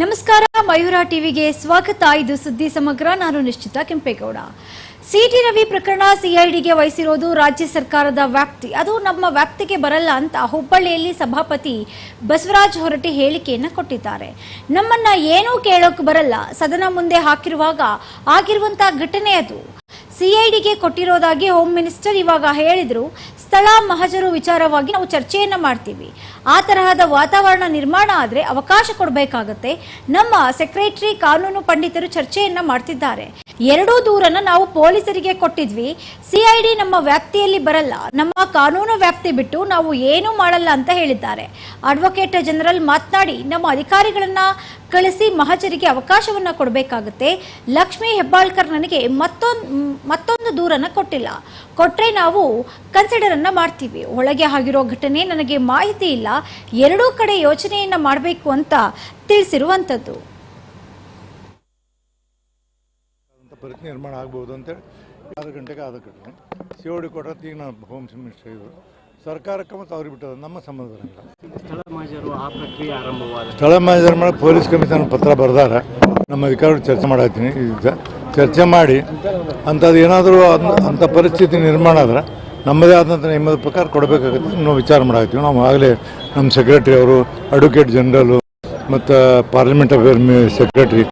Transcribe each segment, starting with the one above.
ನಮಸ್ಕಾರ, ಮಯೂರ ಟಿವಿಗೆ ಸ್ವಾಗತ. ಇದು ಸುದ್ದಿ ಸಮಗ್ರ, ನಾನು ನಿಶ್ಚಿತ ಕೆಂಪೇಗೌಡ. ಸಿಟಿ ರವಿ ಪ್ರಕರಣ ಸಿಐಡಿಗೆ ವಹಿಸಿರೋದು ರಾಜ್ಯ ಸರ್ಕಾರದ ವ್ಯಾಪ್ತಿ. ಅದು ನಮ್ಮ ವ್ಯಾಪ್ತಿಗೆ ಬರಲ್ಲ ಅಂತ ಹುಬ್ಬಳ್ಳಿಯಲ್ಲಿ ಸಭಾಪತಿ ಬಸವರಾಜ್ ಹೊರಟಿ ಹೇಳಿಕೆಯನ್ನು ಕೊಟ್ಟಿದ್ದಾರೆ. ನಮ್ಮನ್ನ ಏನೂ ಕೇಳೋಕೆ ಬರಲ್ಲ. ಸದನ ಮುಂದೆ ಹಾಕಿರುವಾಗ ಆಗಿರುವಂತಹ ಘಟನೆ ಅದು. ಸಿಐಡಿಗೆ ಕೊಟ್ಟಿರೋದಾಗಿ ಹೋಮ್ ಮಿನಿಸ್ಟರ್ ಇವಾಗ ಹೇಳಿದ್ರು. ಸ್ಥಳ ಮಹಜರು ವಿಚಾರವಾಗಿ ನಾವು ಚರ್ಚೆಯನ್ನ ಮಾಡ್ತೀವಿ. ಆ ತರಹದ ವಾತಾವರಣ ನಿರ್ಮಾಣ ಆದರೆ ಅವಕಾಶ ಕೊಡಬೇಕಾಗತ್ತೆ. ನಮ್ಮ ಸೆಕ್ರೆಟರಿ, ಕಾನೂನು ಪಂಡಿತರು ಚರ್ಚೆಯನ್ನ ಮಾಡ್ತಿದ್ದಾರೆ. ಎರಡೂ ದೂರನ್ನ ನಾವು ಪೊಲೀಸರಿಗೆ ಕೊಟ್ಟಿದ್ವಿ. ಸಿಐಡಿ ನಮ್ಮ ವ್ಯಾಪ್ತಿಯಲ್ಲಿ ಬರಲ್ಲ. ನಮ್ಮ ಕಾನೂನು ವ್ಯಾಪ್ತಿ ಬಿಟ್ಟು ನಾವು ಏನೂ ಮಾಡಲ್ಲ ಅಂತ ಹೇಳಿದ್ದಾರೆ. ಅಡ್ವೊಕೇಟ್ ಜನರಲ್ ಮಾತನಾಡಿ, ನಮ್ಮ ಅಧಿಕಾರಿಗಳನ್ನ ಕಳಿಸಿ ಮಹಜರಿಗೆ ಅವಕಾಶವನ್ನ ಕೊಡಬೇಕಾಗುತ್ತೆ. ಲಕ್ಷ್ಮಿ ಹೆಬ್ಬಾಳ್ಕರ್ ನನಗೆ ಮತ್ತೊಂದು ಮತ್ತೊಂದು ದೂರನ್ನ ಕೊಟ್ಟಿಲ್ಲ. ಕೊಟ್ಟರೆ ನಾವು ಕನ್ಸಿಡರ್ ಅನ್ನ ಮಾಡ್ತೀವಿ. ಒಳಗೆ ಆಗಿರೋ ಘಟನೆ ನನಗೆ ಮಾಹಿತಿ ಇಲ್ಲ. ಎರಡೂ ಕಡೆ ಯೋಚನೆಯನ್ನ ಮಾಡಬೇಕು ಅಂತ ತಿಳಿಸಿರುವಂಥದ್ದು. ಅಂತ ಪರಿಸ್ಥಿತಿ ನಿರ್ಮಾಣ ಆಗ್ಬೋದು ಅಂತೇಳಿ ಆರು ಗಂಟೆಗೆ ಆದ ಘಟನೆ ಸಿ ಡಿ ಕೊಟ್ಟರೆ ಈಗ ನಾನು ಹೋಮ್ ಮಿನಿಸ್ಟರ್ ಇದ್ದರು ಸರ್ಕಾರಕ್ಕೆ ಮತ್ತು ಅವ್ರಿಗೆ ಬಿಟ್ಟದ ನಮ್ಮ ಸಂಬಂಧ ಸ್ಥಳ ಮಾಜರು ಆ ಪ್ರಕ್ರಿಯೆ ಆರಂಭವಾದ ಸ್ಥಳ ಮಾಜರ್ ಮಾಡಿ ಪೊಲೀಸ್ ಕಮಿಷನ್ ಪತ್ರ ಬರ್ದಾರ. ನಮ್ಮ ಅಧಿಕಾರಿಗಳು ಚರ್ಚೆ ಮಾಡತ್ತೀನಿ ಈಗ. ಚರ್ಚೆ ಮಾಡಿ ಅಂಥದ್ದು ಏನಾದರೂ ಅಂಥ ಪರಿಸ್ಥಿತಿ ನಿರ್ಮಾಣ ಆದ್ರೆ ನಮ್ಮದೇ ಆದಂಥ ನಿಯಮದ ಪ್ರಕಾರ ಕೊಡಬೇಕಾಗುತ್ತೆ ನಾವು ವಿಚಾರ ಮಾಡಾಕತ್ತೀವಿ. ನಾವು ಆಗಲೇ ನಮ್ಮ ಸೆಕ್ರೆಟ್ರಿ ಅವರು ಅಡ್ವೊಕೇಟ್ ಜನರಲು ಮತ್ತು ಪಾರ್ಲಿಮೆಂಟ್ ಅಫೇರ್ ಸೆಕ್ರೆಟ್ರಿ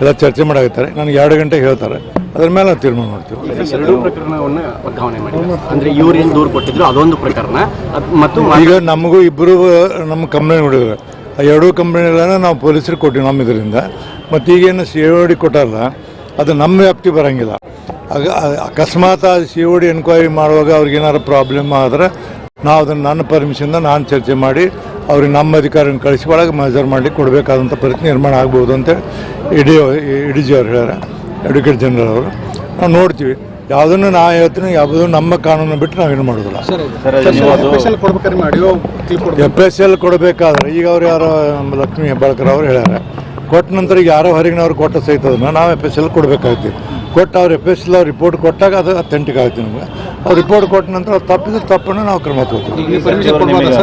ಎಲ್ಲ ಚರ್ಚೆ ಮಾಡಾಕತ್ತಾರೆ. ನನಗೆ ಎರಡು ಗಂಟೆಗೆ ಹೇಳ್ತಾರೆ. ಅದ್ರ ಮೇಲೆ ನಾವು ತೀರ್ಮಾನ ಮಾಡ್ತೀವಿ. ಎರಡೂ ಪ್ರಕರಣವನ್ನ ವರ್ಗಾವಣೆ ಮಾಡಿದ್ದಾರೆ. ಅಂದ್ರೆ ಇವ್ರು ಏನು ದೂರು ಕೊಟ್ಟಿದ್ರು ಅದೊಂದು ಪ್ರಕರಣ. ಮತ್ತು ಈಗ ನಮಗೂ ಇಬ್ಬರು ನಮ್ಮ ಕಂಪ್ಲೇಂಟ್ ಹೊಡಿದ್ರು ಆ ಎರಡೂ ಕಂಪ್ಲೇಂಟ್ಗಳನ್ನ ನಾವು ಪೊಲೀಸರಿಗೆ ಕೊಟ್ಟಿವಿ ನಮ್ಮ ಇದರಿಂದ. ಮತ್ತು ಈಗೇನು ಸಿ ಡಿ ಕೊಟ್ಟಲ್ಲ ಅದು ನಮ್ಮ ವ್ಯಾಪ್ತಿ ಬರಂಗಿಲ್ಲ. ಅಕಸ್ಮಾತ್ ಆ ಸಿ ಓ ಡಿ ಎನ್ಕ್ವೈರಿ ಮಾಡುವಾಗ ಅವ್ರಿಗೆ ಏನಾದ್ರು ಪ್ರಾಬ್ಲಮ್ ಆದರೆ ನಾವು ಅದನ್ನು ನನ್ನ ಪರ್ಮಿಷನ್ದ ನಾನು ಚರ್ಚೆ ಮಾಡಿ ಅವ್ರಿಗೆ ನಮ್ಮ ಅಧಿಕಾರಿನ ಕಳಿಸಿ ಒಳಗೆ ಮಜರ್ ಮಾಡಿ ಕೊಡಬೇಕಾದಂಥ ಪರಿಸ್ಥಿತಿ ನಿರ್ಮಾಣ ಆಗ್ಬೋದು ಅಂತ ಇಡಿ ಇಡಿ ಜಿ ಅವ್ರು ಹೇಳ್ಯಾರ ಅಡ್ವೊಕೇಟ್ ಜನರಲ್ ಅವರು. ನಾವು ನೋಡ್ತೀವಿ. ಯಾವುದನ್ನು ನಾ ಹೇಳ್ತೀನಿ ಯಾವುದನ್ನು ನಮ್ಮ ಕಾನೂನು ಬಿಟ್ಟು ನಾವೇನು ಮಾಡೋದಿಲ್ಲ. ಎಫ್ ಎಸ್ ಎಲ್ ಕೊಡಬೇಕಾದ್ರೆ ಈಗ ಅವ್ರು ಯಾರೋ ಲಕ್ಷ್ಮಿ ಲಕ್ಷ್ಮೀ ಹೆಬ್ಬಾಳ್ಕರ್ ಅವ್ರು ಹೇಳ್ಯಾರ. ಕೊಟ್ಟ ನಂತರ ಈಗ ಯಾರೋ ಹೊರಗಿನವ್ರು ಕೊಟ್ಟ ಸಹಿತ ಅದನ್ನು ನಾವು ಎಫ್ ಎಸ್ ಎಲ್ ಕೊಡಬೇಕಾಗ್ತಿ ಕೊಟ್ಟು ಅವ್ರು ಎಫ್ ಎಸ್ ಎಲ್ ಅವ್ರು ರಿಪೋರ್ಟ್ ಕೊಟ್ಟಾಗ ಅದು ಅಥೆಂಟಿಕ್ ಆಗುತ್ತೆ ನಮ್ಗೆ. ಅವ್ರು ರಿಪೋರ್ಟ್ ಕೊಟ್ಟ ನಂತರ ಅವ್ರು ತಪ್ಪಿದ್ರೆ ತಪ್ಪನ್ನು ನಾವು ಕ್ರಮ ತಗೋತೀವಿ.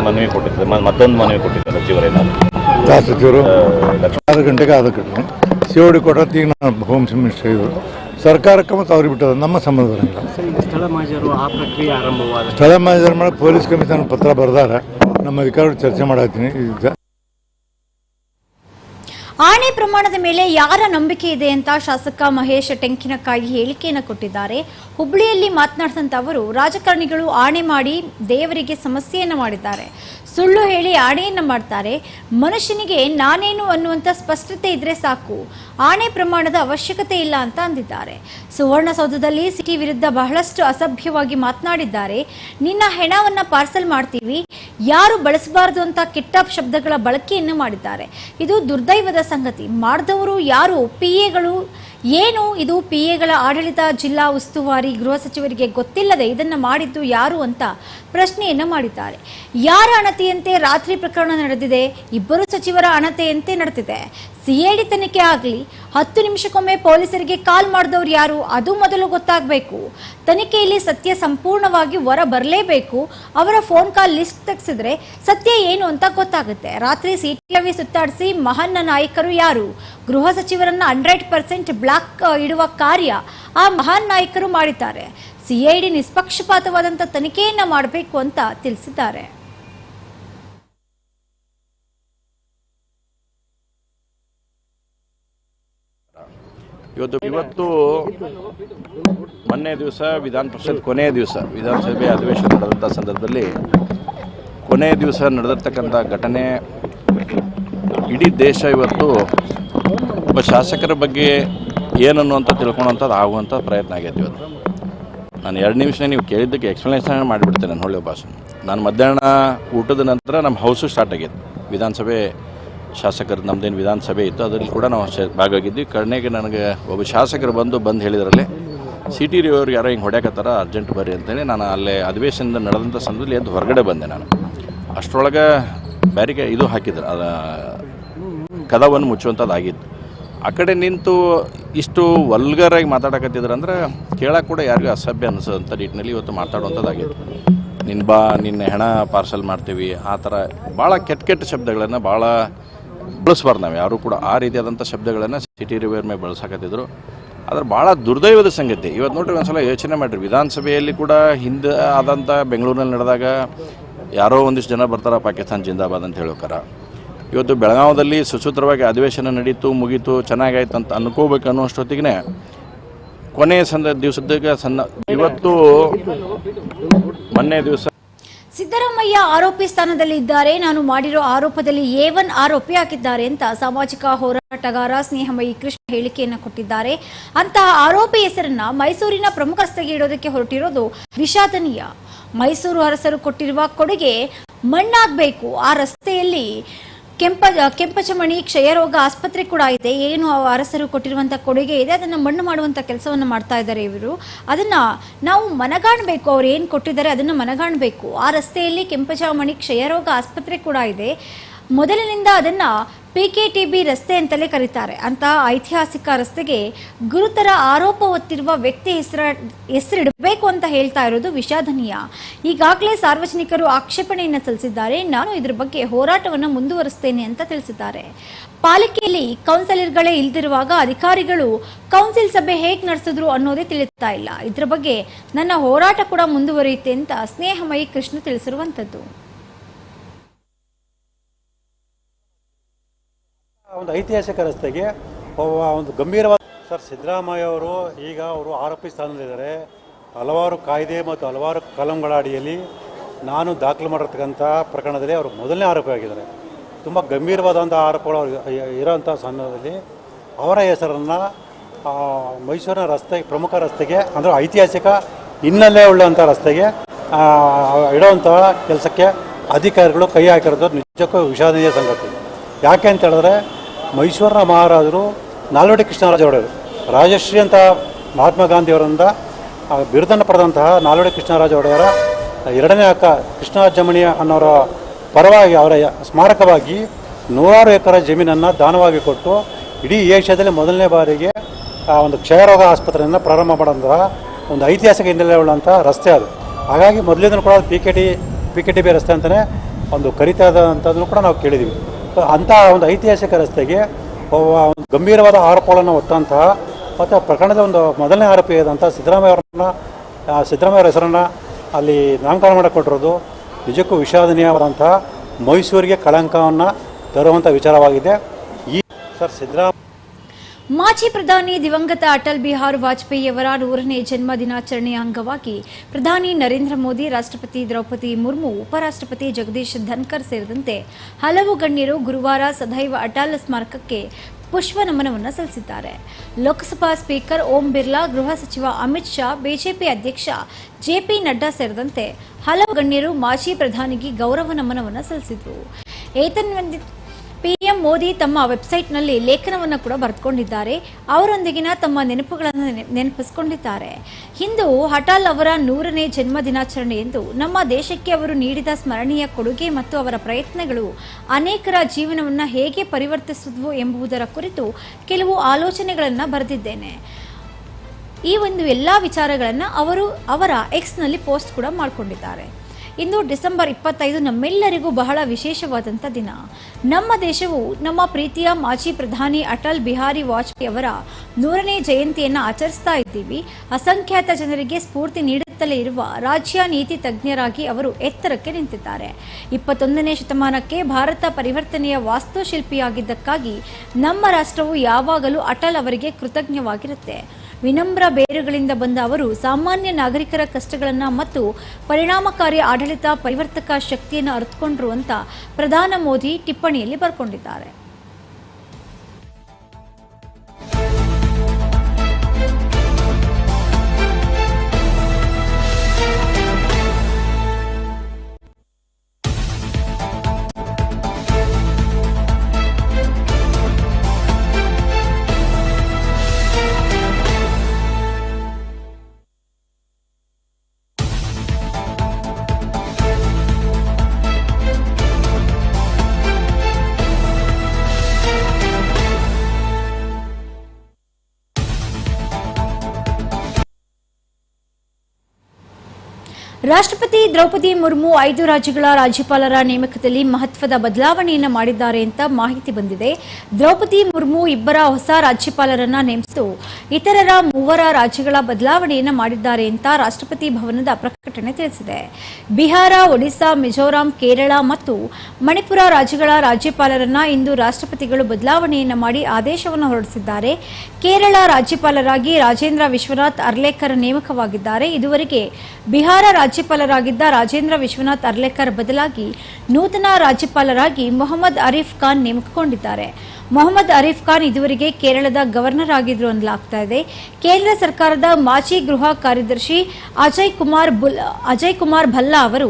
ಮನವಿ ಕೊಟ್ಟಿದ್ದಾರೆ. ಮ- ಮತ್ತೊಂದು ಮನವಿ ಕೊಟ್ಟಿದ್ದಾರೆ ಸಚಿವರೇನಾದ್ರು ಆ ಸಚಿವರು ಆರು ಗಂಟೆಗೆ ಆದ ಘಟನೆ ಸಿ ಓ ಡಿ ಕೊಟ್ಟರೆ ಈಗ ನಾನು ಹೋಮ್ ಮಿನಿಸ್ಟರ್ ಇದ್ದರು ಸರ್ಕಾರಕ್ಕೆ ಮತ್ತು ಅವ್ರಿಗೆ ಬಿಟ್ಟದ ನಮ್ಮ ಸಂಬಂಧ ಬರಂಗಿಲ್ಲ ಸ್ಥಳ ಮಾಜರು ಆ ಪ್ರಕ್ರಿಯೆ ಆರಂಭವಾದ ಸ್ಥಳ ಮಾಜರ್ ಮಾಡಿ ಪೊಲೀಸ್ ಕಮಿಷನ್ ಪತ್ರ ಬರ್ದಾರ. ನಮ್ಮ ಅಧಿಕಾರಿಗಳು ಚರ್ಚೆ ಮಾಡತ್ತೀನಿ ಈಗ ಆಣೆ ಪ್ರಮಾಣದ ಮೇಲೆ ಯಾರ ನಂಬಿಕೆ ಇದೆ ಅಂತ ಶಾಸಕ ಮಹೇಶ್ ಟೆಂಕಿನಕಾಯಿ ಹೇಳಿಕೆಯನ್ನು ಕೊಟ್ಟಿದ್ದಾರೆ. ಹುಬ್ಬಳ್ಳಿಯಲ್ಲಿ ಮಾತನಾಡಿದಂತ ಅವರು, ರಾಜಕಾರಣಿಗಳು ಆಣೆ ಮಾಡಿ ದೇವರಿಗೆ ಸಮಸ್ಯೆಯನ್ನು ಮಾಡಿದ್ದಾರೆ. ಸುಳ್ಳು ಹೇಳಿ ಆಣೆಯನ್ನು ಮಾಡ್ತಾರೆ. ಮನುಷ್ಯನಿಗೆ ನಾನೇನು ಅನ್ನುವಂಥ ಸ್ಪಷ್ಟತೆ ಇದ್ರೆ ಸಾಕು. ಆಣೆ ಪ್ರಮಾಣದ ಅವಶ್ಯಕತೆ ಇಲ್ಲ ಅಂತ ಅಂದಿದ್ದಾರೆ. ಸುವರ್ಣಸೌಧದಲ್ಲಿ ಸಿಟಿ ವಿರುದ್ಧ ಬಹಳಷ್ಟು ಅಸಭ್ಯವಾಗಿ ಮಾತನಾಡಿದ್ದಾರೆ. ನಿನ್ನ ಹೆಣವನ್ನ ಪಾರ್ಸಲ್ ಮಾಡ್ತೀವಿ. ಯಾರು ಬಳಸಬಾರದು ಅಂತ ಕೆಟ್ಟ ಶಬ್ದಗಳ ಬಳಕೆಯನ್ನು ಮಾಡಿದ್ದಾರೆ. ಇದು ದುರ್ದೈವದ ಸಂಗತಿ. ಮಾಡಿದವರು ಯಾರು? ಪಿ ಎಗಳು ಏನು? ಇದು ಪಿ ಎಗಳ ಆಡಳಿತ ಜಿಲ್ಲಾ ಉಸ್ತುವಾರಿ ಗೃಹ ಸಚಿವರಿಗೆ ಗೊತ್ತಿಲ್ಲದೆ ಇದನ್ನು ಮಾಡಿದ್ದು ಯಾರು ಅಂತ ಪ್ರಶ್ನೆಯನ್ನು ಮಾಡಿದ್ದಾರೆ. ಯಾರ ಅಣತಿಯಂತೆ ರಾತ್ರಿ ಪ್ರಕರಣ ನಡೆದಿದೆ? ಇಬ್ಬರು ಸಚಿವರ ಅಣತೆಯಂತೆ ನಡೆದಿದೆ. ಸಿಐಡಿ ತನಿಖೆ ಆಗಲಿ, ಹತ್ತು ನಿಮಿಷಕ್ಕೊಮ್ಮೆ ಪೊಲೀಸರಿಗೆ ಕಾಲ್ ಮಾಡಿದವ್ರು ಯಾರು, ಅದು ಮೊದಲು ಗೊತ್ತಾಗಬೇಕು. ತನಿಖೆಯಲ್ಲಿ ಸತ್ಯ ಸಂಪೂರ್ಣವಾಗಿ ಹೊರ ಬರಲೇಬೇಕು ಅವರ ಫೋನ್ ಕಾಲ್ ಲಿಸ್ಟ್ ತೆಗೆಸಿದ್ರೆ ಸತ್ಯ ಏನು ಅಂತ ಗೊತ್ತಾಗುತ್ತೆ. ರಾತ್ರಿ ಸಿಟಿವಿ ಸುತ್ತಾಡಿಸಿ ಮಹಾನ್ನ ನಾಯಕರು ಯಾರು? ಗೃಹ ಸಚಿವರನ್ನ ಹಂಡ್ರೆಡ್ ಪರ್ಸೆಂಟ್ ಬ್ಲಾಕ್ ಇಡುವ ಕಾರ್ಯ ಆ ಮಹಾನ್ ನಾಯಕರು ಮಾಡಿದ್ದಾರೆ. ಸಿಐಡಿ ನಿಷ್ಪಕ್ಷಪಾತವಾದಂಥ ತನಿಖೆಯನ್ನು ಮಾಡಬೇಕು ಅಂತ ತಿಳಿಸಿದ್ದಾರೆ. ಇವತ್ತು ಇವತ್ತು ಮೊನ್ನೆ ದಿವಸ ವಿಧಾನ ಪರಿಷತ್ ಕೊನೆಯ ದಿವಸ ವಿಧಾನಸಭೆ ಅಧಿವೇಶನ ನಡೆದಂಥ ಸಂದರ್ಭದಲ್ಲಿ ಕೊನೆಯ ದಿವಸ ನಡೆದಿರ್ತಕ್ಕಂಥ ಘಟನೆ ಇಡೀ ದೇಶ ಇವತ್ತು ಒಬ್ಬ ಶಾಸಕರ ಬಗ್ಗೆ ಏನನ್ನು ಅಂತ ತಿಳ್ಕೊಳ್ಳೋಂಥದ್ದು ಆಗುವಂಥ ಪ್ರಯತ್ನ ಆಗೈತೆ ಇವತ್ತು. ನಾನು ಎರಡು ನಿಮಿಷ ನೀವು ಕೇಳಿದ್ದಕ್ಕೆ ಎಕ್ಸ್ಪ್ಲನೇಷನ್ ಮಾಡಿಬಿಡ್ತೇನೆ, ನಾನು ಹೊಳ್ಳಿ ಭಾಷೆ ನಾನು ಮಧ್ಯಾಹ್ನ ಊಟದ ನಂತರ ನಮ್ಮ ಹೌಸು ಸ್ಟಾರ್ಟ್ ಆಗೈತೆ. ವಿಧಾನಸಭೆ ಶಾಸಕರು ನಮ್ಮದೇನು ವಿಧಾನಸಭೆ ಇತ್ತು, ಅದರಲ್ಲಿ ಕೂಡ ನಾವು ಭಾಗವಾಗಿದ್ವಿ ಕಡೆಗೆ ನನಗೆ ಒಬ್ಬ ಶಾಸಕರು ಬಂದು ಬಂದು ಹೇಳಿದ್ರಲ್ಲಿ ಸಿ ಟಿ ಅವ್ರಿಗೆ ಯಾರೋ ಹಿಂಗೆ ಹೊಡ್ಯಾಕತ್ತಾರ, ಅರ್ಜೆಂಟ್ ಬರ್ರಿ ಅಂತೇಳಿ ನಾನು ಅಲ್ಲೇ ಅಧಿವೇಶನದ ನಡೆದಂಥ ಸಂದರ್ಭದಲ್ಲಿ ಎದ್ದು ಹೊರಗಡೆ ಬಂದೆ ನಾನು. ಅಷ್ಟರೊಳಗೆ ಬ್ಯಾರಿಗೆ ಇದು ಹಾಕಿದ್ರು, ಅದ ಕದವನ್ನು ಮುಚ್ಚುವಂಥದ್ದು ಆಗಿತ್ತು ಆ ಕಡೆ ನಿಂತು ಇಷ್ಟು ವಲ್ಗರಾಗಿ ಮಾತಾಡಕತ್ತಿದ್ರು ಅಂದ್ರೆ ಕೇಳಕ್ಕೆ ಕೂಡ ಯಾರಿಗೂ ಅಸಭ್ಯ ಅನಿಸೋಂಥ ನಿಟ್ಟಿನಲ್ಲಿ ಇವತ್ತು ಮಾತಾಡುವಂಥದ್ದಾಗಿತ್ತು ನಿನ್ನ ಬಾ, ನಿನ್ನ ಹೆಣ ಪಾರ್ಸಲ್ ಮಾಡ್ತೀವಿ. ಆ ಥರ ಭಾಳ ಕೆಟ್ಟ ಕೆಟ್ಟ ಶಬ್ದಗಳನ್ನು ಭಾಳ ಬಳಸಬಾರ್ದು ನಾವು ಯಾರು ಕೂಡ ಆ ರೀತಿಯಾದಂಥ ಶಬ್ದಗಳನ್ನು ಸಿಟಿ ರಿವೇರ್ ಮೇಲೆ ಬಳಸಾಕತ್ತಿದ್ರು. ಆದ್ರೆ ಭಾಳ ದುರ್ದೈವದ ಸಂಗತಿ. ಇವತ್ತು ನೋಡ್ರಿ ಒಂದ್ಸಲ ಯೋಚನೆ ಮಾಡಿರಿ. ವಿಧಾನಸಭೆಯಲ್ಲಿ ಕೂಡ ಹಿಂದೆ ಆದಂಥ ಬೆಂಗಳೂರಿನಲ್ಲಿ ನಡೆದಾಗ ಯಾರೋ ಒಂದಿಷ್ಟು ಜನ ಬರ್ತಾರ ಪಾಕಿಸ್ತಾನ ಜಿಂದಾಬಾದ್ ಅಂತ ಹೇಳೋಕಾರ ಇವತ್ತು ಬೆಳಗಾವದಲ್ಲಿ ಸುಸೂತ್ರವಾಗಿ ಅಧಿವೇಶನ ನಡೀತು, ಮುಗೀತು, ಚೆನ್ನಾಗಾಯ್ತು ಅಂತ ಅನ್ಕೋಬೇಕು ಅನ್ನೋಷ್ಟೊತ್ತಿಗೆ ಕೊನೆಯ ಸಂದ ದಿವಸದಾಗ ಸಣ್ಣ ಇವತ್ತು ಮೊನ್ನೆ ದಿವಸ ಸಿದ್ದರಾಮಯ್ಯ ಆರೋಪಿ ಸ್ಥಾನದಲ್ಲಿ ಇದ್ದಾರೆ. ನಾನು ಮಾಡಿರೋ ಆರೋಪದಲ್ಲಿ ಎ ಒನ್ ಆರೋಪಿ ಹಾಕಿದ್ದಾರೆ ಅಂತ ಸಾಮಾಜಿಕ ಹೋರಾಟಗಾರ ಸ್ನೇಹಮಯಿ ಕೃಷ್ಣ ಹೇಳಿಕೆಯನ್ನು ಕೊಟ್ಟಿದ್ದಾರೆ. ಅಂತಹ ಆರೋಪಿ ಹೆಸರನ್ನ ಮೈಸೂರಿನ ಪ್ರಮುಖ ರಸ್ತೆಗೆ ಇಡೋದಕ್ಕೆ ಹೊರಟಿರೋದು ವಿಷಾದನೀಯ. ಮೈಸೂರು ಅರಸರು ಕೊಟ್ಟಿರುವ ಕೊಡುಗೆ ಮಣ್ಣಾಗಬೇಕು. ಆ ರಸ್ತೆಯಲ್ಲಿ ಕೆಂಪ ಕೆಂಪಚಮಣಿ ಕ್ಷಯರೋಗ ಆಸ್ಪತ್ರೆ ಕೂಡ ಇದೆ. ಏನು ಅರಸರು ಕೊಟ್ಟಿರುವಂಥ ಕೊಡುಗೆ ಇದೆ. ಅದನ್ನು ಮಣ್ಣು ಮಾಡುವಂಥ ಕೆಲಸವನ್ನು ಮಾಡ್ತಾ ಇದ್ದಾರೆ ಇವರು. ಅದನ್ನ ನಾವು ಮನಗಾಣಬೇಕು. ಅವ್ರು ಏನು ಕೊಟ್ಟಿದ್ದಾರೆ ಅದನ್ನು ಮನಗಾಣಬೇಕು. ಆ ರಸ್ತೆಯಲ್ಲಿ ಕೆಂಪಚಮಣಿ ಕ್ಷಯರೋಗ ಆಸ್ಪತ್ರೆ ಕೂಡ ಇದೆ. ಮೊದಲಿನಿಂದ ಅದನ್ನ ಪಿ ಕೆ ಟಿ ಬಿ ರಸ್ತೆ ಅಂತಲೇ ಕರೀತಾರೆ. ಅಂತ ಐತಿಹಾಸಿಕ ರಸ್ತೆಗೆ ಗುರುತರ ಆರೋಪ ಹೊತ್ತಿರುವ ವ್ಯಕ್ತಿ ಹೆಸರ ಹೆಸರಿಡಬೇಕು ಅಂತ ಹೇಳ್ತಾ ಇರೋದು ವಿಷಾದನೀಯ. ಈಗಾಗಲೇ ಸಾರ್ವಜನಿಕರು ಆಕ್ಷೇಪಣೆಯನ್ನು ಸಲ್ಲಿಸಿದ್ದಾರೆ. ನಾನು ಇದ್ರ ಬಗ್ಗೆ ಹೋರಾಟವನ್ನು ಮುಂದುವರಿಸ್ತೇನೆ ಅಂತ ತಿಳಿಸಿದ್ದಾರೆ. ಪಾಲಿಕೆಯಲ್ಲಿ ಕೌನ್ಸಿಲರ್ಗಳೇ ಇಲ್ದಿರುವಾಗ ಅಧಿಕಾರಿಗಳು ಕೌನ್ಸಿಲ್ ಸಭೆ ಹೇಗೆ ನಡೆಸಿದ್ರು ಅನ್ನೋದೇ ತಿಳಿತಾ ಇಲ್ಲ. ಇದ್ರ ಬಗ್ಗೆ ನನ್ನ ಹೋರಾಟ ಕೂಡ ಮುಂದುವರಿಯುತ್ತೆ ಅಂತ ಸ್ನೇಹಮಯಿ ಕೃಷ್ಣ ತಿಳಿಸಿರುವಂಥದ್ದು ಒಂದು ಐತಿಹಾಸಿಕ ರಸ್ತೆಗೆ ಒಂದು ಗಂಭೀರವಾದ ಸರ್, ಸಿದ್ದರಾಮಯ್ಯ ಅವರು ಈಗ ಅವರು ಆರೋಪಿ ಸ್ಥಾನದಲ್ಲಿದ್ದಾರೆ. ಹಲವಾರು ಕಾಯ್ದೆ ಮತ್ತು ಹಲವಾರು ಕಲಂಗಳ ಅಡಿಯಲ್ಲಿ ನಾನು ದಾಖಲು ಮಾಡಿರ್ತಕ್ಕಂಥ ಪ್ರಕರಣದಲ್ಲಿ ಅವರು ಮೊದಲನೇ ಆರೋಪಿ ಆಗಿದ್ದಾರೆ ತುಂಬ ಗಂಭೀರವಾದಂಥ ಆರೋಪಗಳು ಅವ್ರಿಗೆ ಇರೋಂಥ ಸಂದರ್ಭದಲ್ಲಿ ಅವರ ಹೆಸರನ್ನು ಮೈಸೂರಿನ ರಸ್ತೆ ಪ್ರಮುಖ ರಸ್ತೆಗೆ, ಅಂದರೆ ಐತಿಹಾಸಿಕ ಹಿನ್ನೆಲೆ ಉಳ್ಳಂಥ ರಸ್ತೆಗೆ ಇಡೋವಂಥ ಕೆಲಸಕ್ಕೆ ಅಧಿಕಾರಿಗಳು ಕೈ ಹಾಕಿರೋದು ನಿಜಕ್ಕೂ ವಿಷಾದನೀಯ ಸಂಗತಿ. ಯಾಕೆ ಅಂತ ಹೇಳಿದ್ರೆ ಮೈಸೂರಿನ ಮಹಾರಾಜರು, ನಾಲ್ವಡಿ ಕೃಷ್ಣರಾಜ ಒಡೆಯರು ರಾಜಶ್ರೀ ಅಂತ ಮಹಾತ್ಮ ಗಾಂಧಿಯವರಿಂದ ಬಿರುದನ್ನು ಪಡೆದಂತಹ ನಾಲ್ವಡಿ ಕೃಷ್ಣರಾಜ ಒಡೆಯರ ಎರಡನೇ ಅಕ್ಕ ಕೃಷ್ಣರಾಜಮಣಿ ಅನ್ನೋರ ಪರವಾಗಿ ಅವರ ಸ್ಮಾರಕವಾಗಿ ನೂರಾರು ಎಕರೆ ಜಮೀನನ್ನು ದಾನವಾಗಿ ಕೊಟ್ಟು ಇಡೀ ಏಷ್ಯಾದಲ್ಲಿ ಮೊದಲನೇ ಬಾರಿಗೆ ಆ ಒಂದು ಕ್ಷಯರೋಗ ಆಸ್ಪತ್ರೆಯನ್ನು ಪ್ರಾರಂಭ ಮಾಡುವಂತಹ ಒಂದು ಐತಿಹಾಸಿಕ ಹಿನ್ನೆಲೆ ಉಳ್ಳಂಥ ರಸ್ತೆ ಅದು. ಹಾಗಾಗಿ ಮೊದಲಿಂದಲೂ ಕೂಡ P K T P K T B ರಸ್ತೆ ಅಂತಲೇ ಒಂದು ಕರಿತಾ ಇದ್ದಂಥದ್ದನ್ನು ಕೂಡ ನಾವು ಕೇಳಿದ್ದೀವಿ. ಅಂಥ ಒಂದು ಐತಿಹಾಸಿಕ ರಸ್ತೆಗೆ ಗಂಭೀರವಾದ ಆರೋಪಗಳನ್ನು ಹೊತ್ತಂತಹ, ಮತ್ತು ಪ್ರಕರಣದ ಒಂದು ಮೊದಲನೇ ಆರೋಪಿ ಆದಂಥ ಸಿದ್ದರಾಮಯ್ಯ ಅವರನ್ನ ಸಿದ್ದರಾಮಯ್ಯ ಹೆಸರನ್ನು ಅಲ್ಲಿ ನಾಮಕರಣ ಮಾಡಿಕೊಟ್ಟಿರೋದು ನಿಜಕ್ಕೂ ವಿಷಾದನೀಯವಾದಂತಹ ಮೈಸೂರಿಗೆ ಕಳಂಕವನ್ನು ತರುವಂಥ ವಿಚಾರವಾಗಿದೆ. ಈ, ಸರ್ ಸಿದ್ದರಾಮ ಮಾಜಿ ಪ್ರಧಾನಿ ದಿವಂಗತ ಅಟಲ್ ಬಿಹಾರಿ ವಾಜಪೇಯಿಯವರ ನೂರನೇ ಜನ್ಮ ದಿನಾಚರಣೆಯ ಅಂಗವಾಗಿ ಪ್ರಧಾನಿ ನರೇಂದ್ರ ಮೋದಿ, ರಾಷ್ಟ್ರಪತಿ ದ್ರೌಪದಿ ಮುರ್ಮು, ಉಪರಾಷ್ಟ್ರಪತಿ ಜಗದೀಶ್ ಧನ್ಕರ್ ಸೇರಿದಂತೆ ಹಲವು ಗಣ್ಯರು ಗುರುವಾರ ಸದೈವ ಅಟಲ್ ಸ್ಮಾರಕಕ್ಕೆ ಪುಷ್ಪ ನಮನವನ್ನು ಸಲ್ಲಿಸಿದ್ದಾರೆ. ಲೋಕಸಭಾ ಸ್ಪೀಕರ್ ಓಂ ಬಿರ್ಲಾ, ಗೃಹ ಸಚಿವ ಅಮಿತ್ ಶಾ, ಬಿಜೆಪಿ ಅಧ್ಯಕ್ಷ ಜೆಪಿ ನಡ್ಡಾ ಸೇರಿದಂತೆ ಹಲವು ಗಣ್ಯರು ಮಾಜಿ ಪ್ರಧಾನಿಗೆ ಗೌರವ ನಮನವನ್ನು ಸಲ್ಲಿಸಿದರು. ಪಿಎಂ ಮೋದಿ ತಮ್ಮ ವೆಬ್ಸೈಟ್ನಲ್ಲಿ ಲೇಖನವನ್ನು ಕೂಡ ಬರೆದುಕೊಂಡಿದ್ದಾರೆ. ಅವರೊಂದಿಗಿನ ತಮ್ಮ ನೆನಪುಗಳನ್ನು ನೆನೆ- ನೆನಪಿಸಿಕೊಂಡಿದ್ದಾರೆ. ಇಂದು ಅಟಲ್ ಅವರ ನೂರನೇ ಜನ್ಮ ದಿನಾಚರಣೆ ಎಂದು ನಮ್ಮ ದೇಶಕ್ಕೆ ಅವರು ನೀಡಿದ ಸ್ಮರಣೀಯ ಕೊಡುಗೆ ಮತ್ತು ಅವರ ಪ್ರಯತ್ನಗಳು ಅನೇಕರ ಜೀವನವನ್ನು ಹೇಗೆ ಪರಿವರ್ತಿಸಿದ್ವು ಎಂಬುದರ ಕುರಿತು ಕೆಲವು ಆಲೋಚನೆಗಳನ್ನು ಬರೆದಿದ್ದೇನೆ. ಈ ಒಂದು ಎಲ್ಲ ವಿಚಾರಗಳನ್ನು ಅವರು ಅವರ ಎಕ್ಸ್ನಲ್ಲಿ ಪೋಸ್ಟ್ ಕೂಡ ಮಾಡಿಕೊಂಡಿದ್ದಾರೆ. ಇಂದು ಡಿಸೆಂಬರ್ ಇಪ್ಪತ್ತೈದು ನಮ್ಮೆಲ್ಲರಿಗೂ ಬಹಳ ವಿಶೇಷವಾದಂಥ ದಿನ. ನಮ್ಮ ದೇಶವು ನಮ್ಮ ಪ್ರೀತಿಯ ಮಾಜಿ ಪ್ರಧಾನಿ ಅಟಲ್ ಬಿಹಾರಿ ವಾಜಪೇಯಿ ಅವರ ನೂರನೇ ಜಯಂತಿಯನ್ನು ಆಚರಿಸ್ತಾ ಇದ್ದೀವಿ. ಅಸಂಖ್ಯಾತ ಜನರಿಗೆ ಸ್ಫೂರ್ತಿ ನೀಡುತ್ತಲೇ ಇರುವ ರಾಜ್ಯ ನೀತಿ ತಜ್ಞರಾಗಿ ಅವರು ಎತ್ತರಕ್ಕೆ ನಿಂತಿದ್ದಾರೆ. ಇಪ್ಪತ್ತೊಂದನೇ ಶತಮಾನಕ್ಕೆ ಭಾರತ ಪರಿವರ್ತನೆಯ ವಾಸ್ತುಶಿಲ್ಪಿಯಾಗಿದ್ದಕ್ಕಾಗಿ ನಮ್ಮ ರಾಷ್ಟ್ರವು ಯಾವಾಗಲೂ ಅಟಲ್ ಅವರಿಗೆ ಕೃತಜ್ಞವಾಗಿರುತ್ತೆ. ವಿನಮ್ರ ಬೇರುಗಳಿಂದ ಬಂದ ಅವರು ಸಾಮಾನ್ಯ ನಾಗರಿಕರ ಕಷ್ಟಗಳನ್ನು ಮತ್ತು ಪರಿಣಾಮಕಾರಿ ಆಡಳಿತ ಪರಿವರ್ತಕ ಶಕ್ತಿಯನ್ನು ಅರ್ಥಕೊಂಡ್ರು ಅಂತ ಪ್ರಧಾನ ಮೋದಿ ಟಿಪ್ಪಣಿಯಲ್ಲಿ ಬರ್ಕೊಂಡಿದ್ದಾರೆ. ರಾಷ್ಟ್ರಪತಿ ದ್ರೌಪದಿ ಮುರ್ಮು ಐದು ರಾಜ್ಯಗಳ ರಾಜ್ಯಪಾಲರ ನೇಮಕದಲ್ಲಿ ಮಹತ್ವದ ಬದಲಾವಣೆಯನ್ನು ಮಾಡಿದ್ದಾರೆ ಅಂತ ಮಾಹಿತಿ ಬಂದಿದೆ. ದ್ರೌಪದಿ ಮುರ್ಮು ಇಬ್ಬರ ಹೊಸ ರಾಜ್ಯಪಾಲರನ್ನ ನೇಮಿಸಿದ್ದು ಇತರರ ಮೂವರ ರಾಜ್ಯಗಳ ಬದಲಾವಣೆಯನ್ನು ಮಾಡಿದ್ದಾರೆ ಅಂತ ರಾಷ್ಟ್ರಪತಿ ಭವನದ ಪ್ರಕಟಣೆ ತಿಳಿಸಿದೆ. ಬಿಹಾರ ಒಡಿಶಾ ಮಿಜೋರಾಂ, ಕೇರಳ ಮತ್ತು ಮಣಿಪುರ ರಾಜ್ಯಗಳ ರಾಜ್ಯಪಾಲರನ್ನ ಇಂದು ರಾಷ್ಟ್ರಪತಿಗಳು ಬದಲಾವಣೆಯನ್ನು ಮಾಡಿ ಆದೇಶವನ್ನು ಹೊರಡಿಸಿದ್ದಾರೆ. ಕೇರಳ ರಾಜ್ಯಪಾಲರಾಗಿ ರಾಜೇಂದ್ರ ವಿಶ್ವನಾಥ್ ಅರ್ಲೇಕರ್ ನೇಮಕವಾಗಿದ್ದಾರೆ. ಇದುವರೆಗೆ ಬಿಹಾರ ರಾಜ್ಯಪಾಲರಾಗಿದ್ದ ರಾಜೇಂದ್ರ ವಿಶ್ವನಾಥ್ ಅರ್ಲೇಕರ್ ಬದಲಾಗಿ ನೂತನ ರಾಜ್ಯಪಾಲರಾಗಿ ಮೊಹಮ್ಮದ್ ಅರೀಫ್ ಖಾನ್ ನೇಮಕಗೊಂಡಿದ್ದಾರೆ. ಮೊಹಮ್ಮದ್ ಅರೀಫ್ ಖಾನ್ ಇದುವರೆಗೆ ಕೇರಳದ ಗವರ್ನರ್ ಆಗಿದ್ರು ಅನ್ನಲಾಗ್ತಾ ಇದೆ. ಕೇಂದ್ರ ಸರ್ಕಾರದ ಮಾಜಿ ಗೃಹ ಕಾರ್ಯದರ್ಶಿ ಅಜಯ್ ಕುಮಾರ್ ಬುಲ್, ಅಜಯ್ ಕುಮಾರ್ ಭಲ್ಲಾ ಅವರು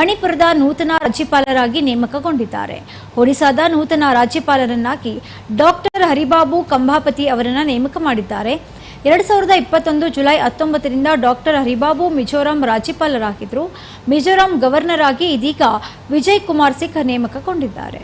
ಮಣಿಪುರದ ನೂತನ ರಾಜ್ಯಪಾಲರಾಗಿ ನೇಮಕಗೊಂಡಿದ್ದಾರೆ. ಒಡಿಸಾದ ನೂತನ ರಾಜ್ಯಪಾಲರನ್ನಾಗಿ ಡಾಕ್ಟರ್ ಹರಿಬಾಬು ಕಂಭಾಪತಿ ಅವರನ್ನು ನೇಮಕ ಮಾಡಿದ್ದಾರೆ. ಎರಡ್ ಸಾವಿರದ ಇಪ್ಪತ್ತೊಂದು ಜುಲೈ ಹತ್ತೊಂಬತ್ತರಿಂದ ಡಾಕ್ಟರ್ ಹರಿಬಾಬು ಮಿಜೋರಾಂ ರಾಜ್ಯಪಾಲರಾಗಿದ್ದರು. ಮಿಜೋರಾಂ ಗವರ್ನರ್ ಆಗಿ ಇದೀಗ ವಿಜಯ್ ಕುಮಾರ್ ಸಿಖ್ ನೇಮಕಗೊಂಡಿದ್ದಾರೆ.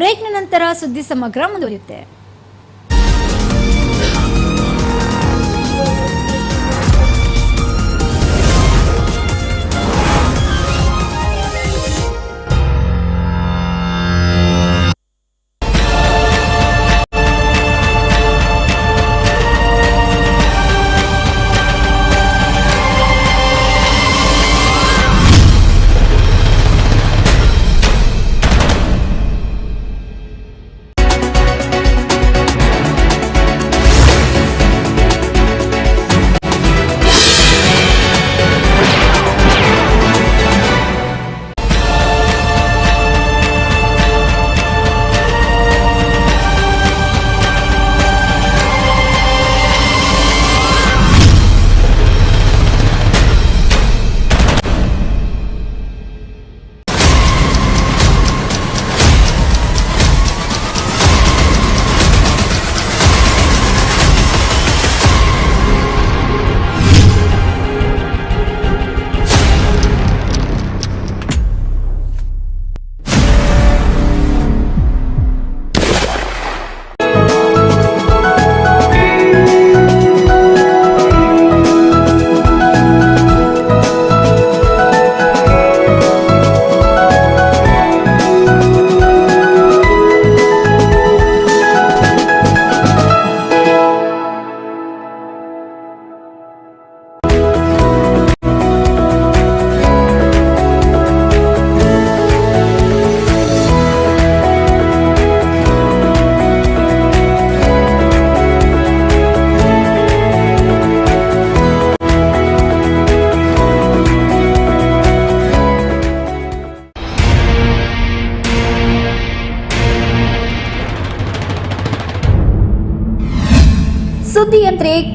ಬ್ರೇಕ್ನ ನಂತರ ಸುದ್ದಿ ಸಮಗ್ರ ಮುಂದುವರಿಯುತ್ತೆ.